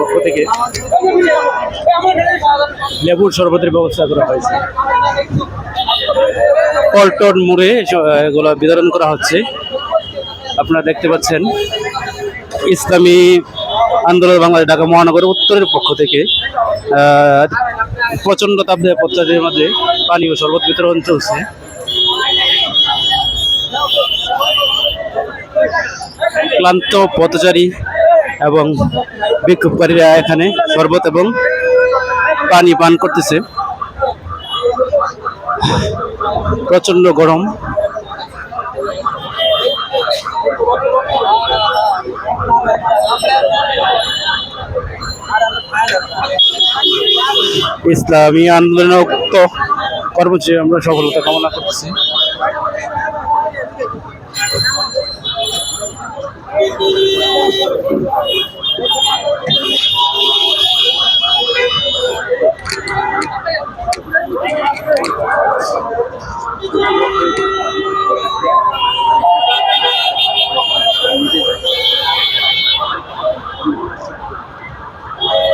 পক্ষ থেকে লেবুর শরবতের ব্যবস্থা করা হয়েছে। পল্টন মোড়ে এগুলো বিতরণ করা হচ্ছে। আপনারা দেখতে পাচ্ছেন, ইসলামী আন্দোলন বাংলাদেশ ঢাকা মহানগরের উত্তরের পক্ষ থেকে প্রচণ্ড তাপদাহ পথচারীদের মাঝে পানি ও শরবত বিতরণ চলছে। ক্লান্ত পথচারী এবং বিক্ষোভকারীরা এখানে শরবত এবং পানি পান করতেছে। প্রচণ্ড গরম। ইসলামী আন্দোলনের উক্ত কর্মসূচি আমরা সফলতা কামনা করতেছি।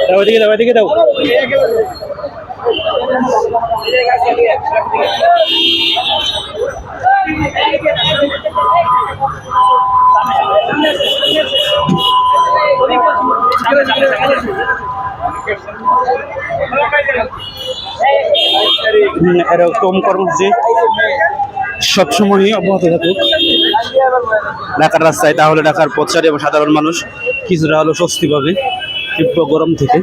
দাও এদিকে দাও এদিকে দাও হুম, এরকম কর্মসূচি সবসময়ই অব্যাহত থাকুক। ঢাকার রাস্তায় তাহলে ঢাকার পথচারী এবং সাধারণ মানুষ কিছুটা হলো স্বস্তি পাবে তীব্র গরম থেকে।